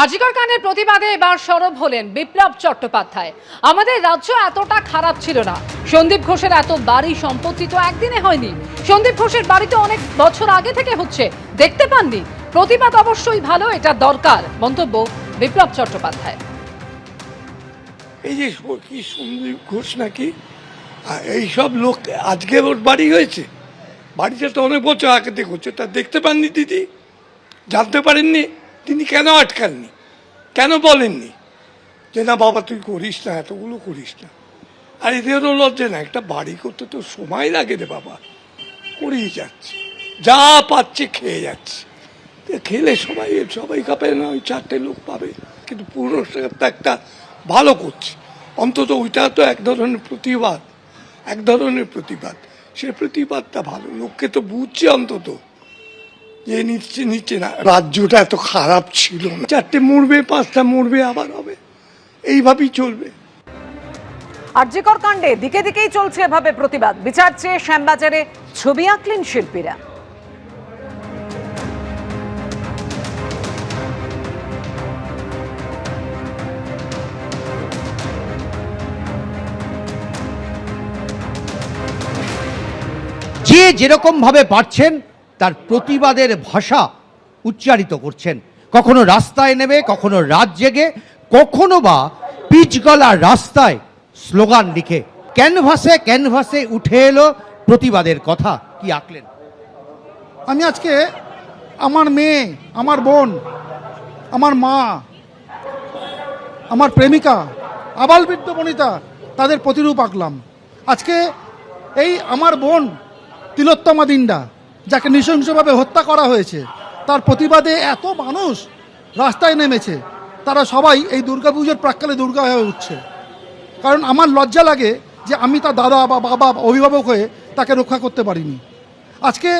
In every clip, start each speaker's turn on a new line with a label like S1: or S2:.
S1: আজিকর কাণ্ডের প্রতিবাদে এবার সরব হলেন বিপ্লব চট্টোপাধ্যায়। আমাদের রাজ্য এতটা খারাপ ছিল না। সন্দীপ ঘোষের এত বাড়ি সম্পত্তি তো একদিনে হয়নি। সন্দীপ ঘোষের বাড়িতে অনেক বছর আগে থেকে হচ্ছে। দেখতে পাননি। প্রতিবাদ অবশ্যই ভালো, এটা দরকার, মন্তব্য বিপ্লব চট্টোপাধ্যায়।
S2: এই যে কি সন্দীপ ঘোষ নাকি? এইসব লোক আজকে ওর বাড়ি হয়েছে। বাড়িটা তো অনেক বছর আগে থেকে হচ্ছে। তা দেখতে পাননি দিদি? জানতে পারেননি? তিনি কেন আটকাননি? কেন বলেননি? যে না বাবা, তুই করিস না, এতগুলো করিস না। আর এদেরও লজ্জা না, একটা বাড়ি করতে তো সময় লাগে রে বাবা। করেই যাচ্ছে। যা পাচ্ছে খেয়ে যাচ্ছে। খেলে সবাই সবাই খাবে না, ওই চারটে লোক পাবে। কিন্তু পুরস্কারটা একটা ভালো করছে। অন্তত ওইটা তো এক ধরনের প্রতিবাদ। এক ধরনের প্রতিবাদ। সে প্রতিবাদটা ভালো। লোককে তো বুঝছে অন্তত। যে নিচ্ছে নিচ্ছে না। রাজ্যটা এত খারাপ ছিল না। চারটে মরবে পাঁচটা মরবে আবার হবে। এইভাবেই চলবে।
S3: আরজিকর কাণ্ডে দিকে দিকেই চলছে এভাবে প্রতিবাদ। বিচার চেয়ে শ্যামবাজারে ছবি আঁকলেন শিল্পীরা।
S4: যে যেরকমভাবে পারছেন তার প্রতিবাদের ভাষা উচ্চারিত করছেন। কখনো রাস্তায় নেমে, কখনো রাত জেগে, কখনো বা পিচগলা রাস্তায় স্লোগান লিখে। ক্যানভাসে ক্যানভাসে উঠে এলো প্রতিবাদের কথা। কি আঁকলেন?
S5: আমি আজকে আমার মেয়ে, আমার বোন, আমার মা, আমার প্রেমিকা, আবাল বৃদ্ধ বনিতা, তাদের প্রতিরূপ আঁকলাম। আজকে এই আমার বোন তিলোত্তমা দিন্ডা যাকে নৃশংসভাবে হত্যা করা হয়েছে তার প্রতিবাদে এত মানুষ রাস্তায় নেমেছে তারা সবাই এই দুর্গাপুজোর প্রাক্কালে দুর্গা হয়ে উঠছে। কারণ আমার লজ্জা লাগে যে আমি তার দাদা বা বাবা অভিভাবক হয়ে তাকে রক্ষা করতে পারিনি। আজকে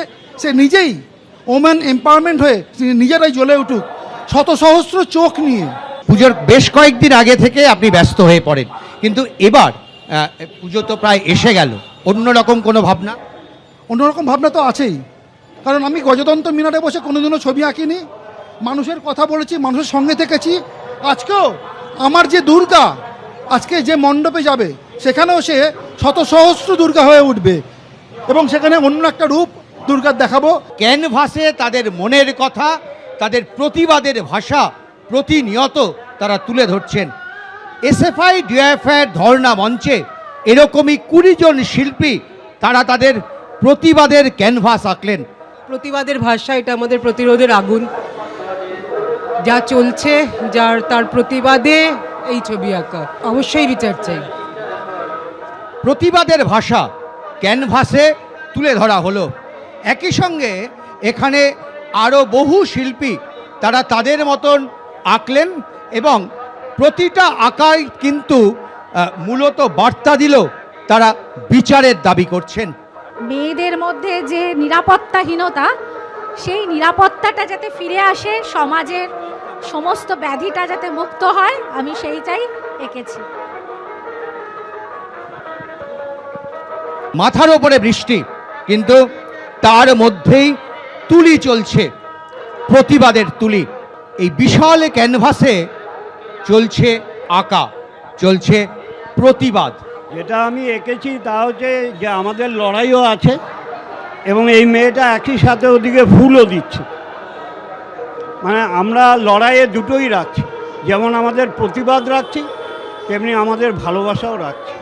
S5: সে নিজেই ওমেন এম্পাওয়ারমেন্ট হয়ে তিনি নিজেরাই জ্বলে উঠুক শত সহস্র চোখ নিয়ে।
S4: পুজোর বেশ কয়েকদিন আগে থেকে আপনি ব্যস্ত হয়ে পড়েন কিন্তু এবার পুজো তো প্রায় এসে গেল। অন্যরকম কোনো ভাবনা?
S5: অন্যরকম ভাবনা তো আছেই। কারণ আমি গজতন্ত্র মিনারে বসে কোনোদিনও ছবি আঁকিনি। মানুষের কথা বলেছি, মানুষের সঙ্গে থেকেছি। আজকেও আমার যে দুর্গা, আজকে যে মণ্ডপে যাবে, সেখানেও সে শত সহস্র দুর্গা হয়ে উঠবে। এবং সেখানে অন্য একটা রূপ দুর্গার দেখাবো।
S4: ক্যানভাসে তাদের মনের কথা, তাদের প্রতিবাদের ভাষা প্রতিনিয়ত তারা তুলে ধরছেন। এসএফআই ডিএফআইয়ের ধর্ণা মঞ্চে এরকমই কুড়ি জন শিল্পী তারা তাদের প্রতিবাদের ক্যানভাস আঁকলেন।
S6: প্রতিবাদের ভাষা, এটা আমাদের প্রতিরোধের আগুন। যা চলছে, যার, তার প্রতিবাদে এই ছবি আঁকা। অবশ্যই বিচার চাই।
S4: প্রতিবাদের ভাষা ক্যানভাসে তুলে ধরা হলো। একই সঙ্গে এখানে আরও বহু শিল্পী তারা তাদের মতন আঁকলেন এবং প্রতিটা আঁকাই কিন্তু মূলত বার্তা দিল তারা বিচারের দাবি করছেন।
S7: মেয়েদের মধ্যে যে নিরাপত্তাহীনতা, সেই নিরাপত্তাটা যাতে ফিরে আসে, সমাজের সমস্ত ব্যাধিটা যাতে মুক্ত হয়, আমি সেইটাই এঁকেছি।
S4: মাথার ওপরে বৃষ্টি, কিন্তু তার মধ্যেই তুলি চলছে, প্রতিবাদের তুলি। এই বিশাল ক্যানভাসে চলছে আঁকা, চলছে প্রতিবাদ।
S8: যেটা আমি এঁকেছি তা হচ্ছে যে আমাদের লড়াইও আছে এবং এই মেয়েটা একই সাথে ওদিকে ফুলও দিচ্ছে। মানে আমরা লড়াইয়ে দুটোই রাখছি। যেমন আমাদের প্রতিবাদ রাখছি, তেমনি আমাদের ভালোবাসাও রাখছি।